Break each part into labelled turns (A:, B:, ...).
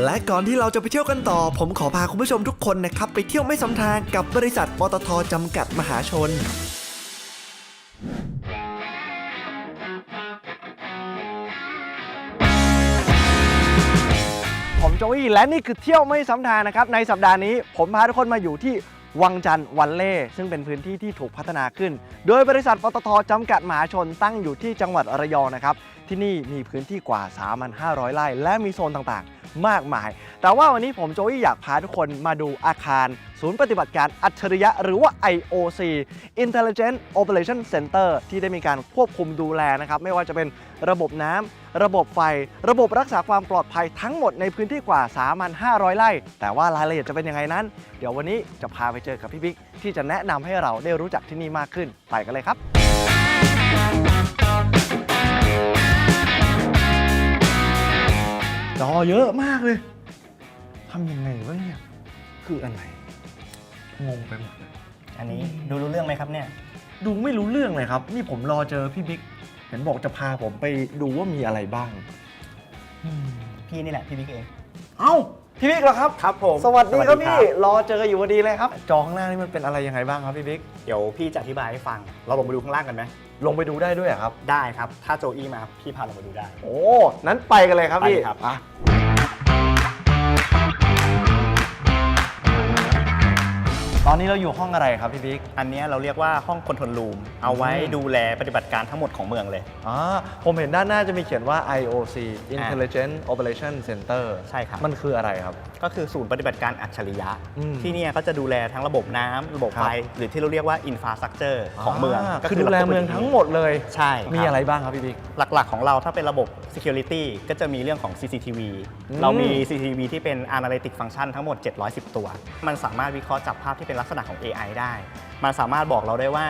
A: และก่อนที่เราจะไปเที่ยวกันต่อ ผมขอพาคุณผู้ชมทุกคนนะครับ ไปเที่ยวไม่ซ้ำทางกับบริษัทปตทจำกัดมหาชนผมโจวี่และนี่คือเที่ยวไม่ซ้ำทางนะครับ ในสัปดาห์นี้ผมพาทุกคนมาอยู่ที่วังจันทร์วันเล่ ซึ่งเป็นพื้นที่ที่ถูกพัฒนาขึ้น โดยบริษัทปตทจำกัดมหาชนตั้งอยู่ที่จังหวัดระยองนะครับ ที่นี่มีพื้นที่กว่า 3,500 ไร่และมีโซนต่างๆ มากมาย แต่ว่าวันนี้ผมโจวี่อยากพาทุกคนมาดูอาคาร ศูนย์ปฏิบัติการอัจฉริยะหรือว่า IOC Intelligent Operation Center ที่ได้มีการควบคุมดูแลนะครับ ไม่ว่าจะเป็นระบบน้ำ ระบบไฟ ระบบรักษาความปลอดภัยทั้งหมดในพื้นที่กว่า 3,500 ไร่ แต่ว่ารายละเอียดจะเป็นยังไงนั้น เดี๋ยววันนี้จะพาไปเจอกับพี่บิ๊กที่จะแนะนำให้เราได้รู้จักที่นี่มากขึ้นไปกันเลยครับ เยอะมากเลยทำยังไงวะเนี่ย คืออะไร งงไปหมดเลย
B: อันนี้ดูรู้เรื่องไหมครับเนี่ย
A: ดูไม่รู้เรื่องเลยครับ นี่ผมรอเจอพี่บิ๊ก เห็นบอกจะพาผมไปดูว่ามีอะไรบ้าง
B: พี่นี่แหละพี่บิ๊กเอง
A: เอ้า พี่บิ๊กเหรอครับ
B: ครับผม
A: สวัสดีครับ
B: สวัสดี
A: พี่
B: ครับ
A: รอเจออยู่พอดีเลยครับ จอข้างหน้านี่มันเป็นอะไรยังไงบ้างครับพี่บิ๊ก
B: เดี๋ยวพี่จะอธิบายให้ฟัง เราลงไปดูข้างล่างกันไหม
A: ลงไปดูได้ด้วยเหรอครับ
B: ได้ครับ ถ้าโจอี้มาพี่พาลงไปดูได้
A: โอ้นั้นไปกันเลยครับพี่
B: ไปครับ
A: อะตอนนี้เราอยู่ห้องอะไรครับพี่บิ๊ก
B: อันเนี้ยเราเรียกว่าห้องคอนโทรลรูมเอาไว้
A: อืม
B: ดูแลปฏิบัติการทั้งหมดของเมืองเลย
A: อ่าผมเห็นด้านหน้าจะมีเขียนว่า IOC Intelligent Operation Center
B: ใช่ครับ
A: มันคืออะไรครับ
B: ก็คือศูนย์ปฏิบัติการอัจฉริยะ
A: อืม
B: ที่เนี่ยก็จะดูแลทั้งระบบน้ำระบบไฟ หรือที่เราเรียกว่าอินฟ a าสตรักเจอร์ของเมืองาก็
A: คือดูแลเมืองทั้งหมดเลย
B: ใช่
A: มี
B: คบ
A: อะไรบ้างครับพี่บิ๊ก
B: หลัก ๆ ของเราถ้าเป็นระบบ Security ก็จะมีเรื่องของ CCTV
A: อืม
B: เรามี CCTV ที่เป็น Analytic Function ทั้งหมด 710 ตัว มันสามารถวิเคราะห์จับภาพที่เป็นลักษณะของ AI ได้ มันสามารถบอกเราได้ว่า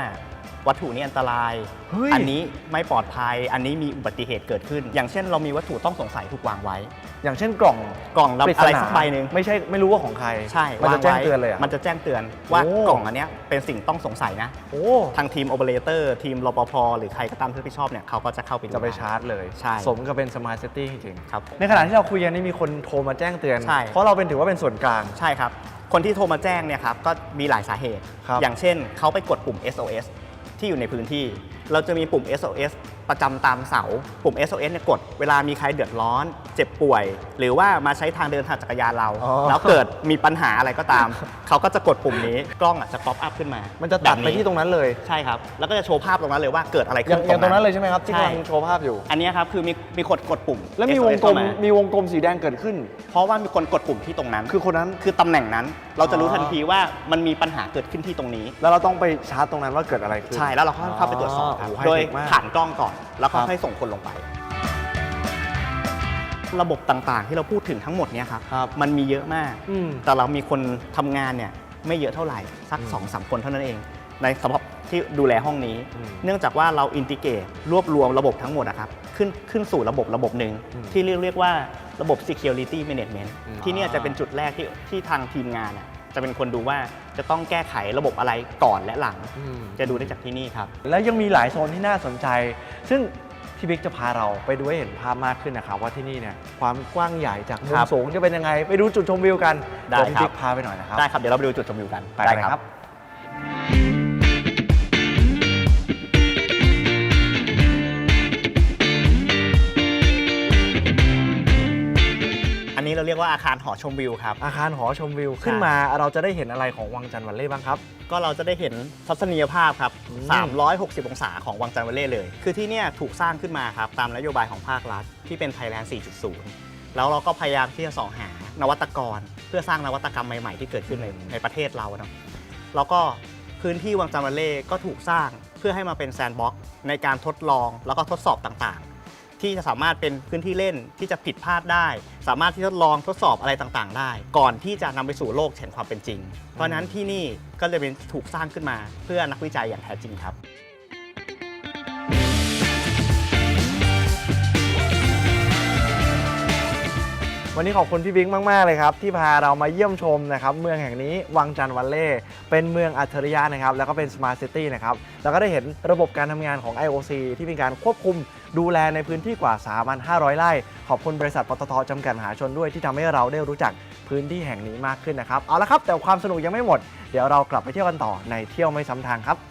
B: วัตถุนี้อันตราย
A: เฮ้ย
B: อันนี้ไม่ปลอดภัย อันนี้มีอุบัติเหตุเกิดขึ้น อย่างเช่น เรามีวัตถุต้องสงสัยถูกวางไว้
A: อย่างเช่นกล่อง
B: กล่องรับ
A: ปริศ
B: อะไร
A: นา
B: สักใบหนึ่ง
A: ไม่ใช่ไม่รู้ว่าของใคร
B: ใช่
A: มันจะ
B: วา
A: แจ้ง
B: ไว้
A: เตือนเลยเหรอ
B: มันจะแจ้งเตือนว่า
A: โอ้
B: กล่องอันเนี้ยเป็นสิ่งต้องสงสัยนะ
A: โอ้
B: ทางทีมโอเปอเรเตอร์ทีมรปภหรือใครก็ตามที่รับผิดชอบเนี่ยเขาก็จะเข้าไปดู
A: จะไปชาร์จเลย
B: ใช่
A: สมกับเป็นสมาร์ทซิตี้จริง
B: ครับ
A: ๆในขณะที่เราคุยกันนี่มีคนโทรมาแจ้งเตือน
B: ใช่
A: เพราะเราเป็นถือว่าเป็นส่วนกลาง
B: ใช่ครับคนที่โทรมาแจ้งเนี่ยครับก็มีหลายสาเหตุ
A: ครับ
B: อย่างเช่นเขาไปกดปุ่ม SOS ที่อยู่ในพื้นที่เราจะมีปุ่ม SOS ประจำตามเสา ปุ่ม SOS เนี่ยกดเวลามีใครเดือดร้อน เจ็บป่วย หรือว่ามาใช้ทางเดินทางจักรยานเรา
A: อ๋อ
B: แล้วเกิดมีปัญหาอะไรก็ตาม เขาก็จะกดปุ่มนี้กล้องอะจะป๊อปอัพขึ้นมา
A: มันจะตัด
B: แบบ
A: ไปที่ตรงนั้นเลย
B: ใช่ครับ แล้วก็จะโชว์ภาพตรงนั้นเลยว่าเกิดอะไร
A: อ
B: ขึ้
A: ย่าง
B: น
A: อย่างตรงนั้นเลยใช่ไหมครับที่
B: ใช่
A: กำลังโชว์ภาพอยู่
B: อันเนี้ยครับคือมีมีคนกดปุ่ม
A: แล้วมีวง
B: SOS
A: กลม
B: เข้าา
A: มีวงกลมสีแดงเกิดขึ้น
B: เพราะว่ามีคนกดปุ่มที่ตรงนั้น
A: คือคนนั้น
B: คือตำแหน่งนั้น เราจะรู้
A: อ๋อ
B: ทันทีว่ามันมีปัญหาเกิดขึ้นที่ตรงนี้
A: แล้วเราต้องไปชาร์จตรงนั้นว่าเกิดอะไรขึ้น
B: ใช่แล้วเราก็เข้าไปตรวจสอบครับ
A: โอ้โห
B: โดย
A: high-tech มาก
B: ผ่านกล้องก่อน แล้วก็
A: ครับ
B: ให้ส่งคนลงไป ระบบต่างๆ ที่เราพูดถึงทั้งหมดเนี้ยครับ
A: ครับ
B: มันมีเยอะมาก
A: อืม
B: แต่เรามีคนทำงานเนี่ยไม่เยอะเท่าไหร่ สัก
A: อืม
B: 2อสคนเท่านั้นเอง ในสำหรับที่ดูแลห้องนี้
A: อืม
B: เนื่องจากว่าเราอินทิเกรตรวบรวมระบบทั้งหมดนะครับขึ้นขึ้นสู่ระบบระบบหนึ่ง
A: อืม
B: ที่เรียกเรียกว่าระบบ security management
A: อืม
B: ที่เนี่ยจะเป็นจุดแรกที่ที่ทางทีมงานน่ะ จะเป็นคนดูว่าจะต้องแก้ไขระบบอะไรก่อนและหลัง
A: อืม
B: จะดูได้จากที่นี่ครับ
A: แล้วยังมีหลายโซนที่น่าสนใจ ซึ่งพี่บิ๊กจะพาเราไปดูให้เห็นภาพมากขึ้นนะครับว่าที่นี่เนี่ยความกว้างใหญ่จากมุ
B: ค
A: ม
B: รับ
A: สูงจะเป็นยังไง ไปดูจุดชมวิวกัน
B: ได้
A: เยวพี่
B: ครับ
A: บิ๊กพาไปหน่อยนะครับ
B: ได้ครับ เดี๋ยวเราไปดูจุดชมวิวกัน
A: ไปกันเลยครับ
B: นนี้เราเรียกว่าอาคารหอชมวิวครับ
A: อาคารหอชมวิวขึ้นมาเราจะได้เห็นอะไรของวังจันทร์วันเล่บ้างครับ
B: ก็เราจะได้เห็นทัศนียภาพครับ
A: อืม
B: 360 องศาของวังจันทร์วัลเล่เลย คือที่เนี่ยถูกสร้างขึ้นมาครับ ตามนโยบายของภาครัฐที่เป็น Thailand 4.0 แล้วเราก็พยายามที่จะส่องหานวัตกร เพื่อสร้างนวัตกรรมใหม่ๆ ที่เกิดขึ้นในในประเทศเราเนาะแล้วก็พื้นที่วังจันทร์วัลเล่ก็ถูกสร้างเพื่อให้มาเป็นแซนด์บ็อกซ์ในการทดลองแล้วก็ทดสอบต่างๆ ที่จะสามารถเป็นพื้นที่เล่นที่จะผิดพลาดได้ สามารถที่ทดลองทดสอบอะไรต่างๆ ได้ ก่อนที่จะนำไปสู่โลกแห่งความเป็นจริง เพราะฉะนั้นที่นี่ก็เลยเป็นถูกสร้างขึ้นมาเพื่อนักวิจัยอย่างแท้จริงครับ
A: วันนี้ขอบคุณพี่บิ๊กมากๆเลยครับ ที่พาเรามาเยี่ยมชมนะครับเมืองแห่งนี้วังจันทร์วันเล่ เป็นเมืองอัจฉริยะนะครับ แล้วก็เป็นสมาร์ทซิตี้นะครับ แล้วก็ได้เห็นระบบการทำงานของ IOC ที่มีการควบคุมดูแลในพื้นที่กว่า 3,500 ไร่ ขอบคุณบริษัทปตทจำกัดมหาชนด้วยที่ทำให้เราได้รู้จักพื้นที่แห่งนี้มากขึ้นนะครับ เอาละครับ แต่ความสนุกยังไม่หมด เดี๋ยวเรากลับไปเที่ยวกันต่อในเที่ยวไม่ซ้ำทางครับ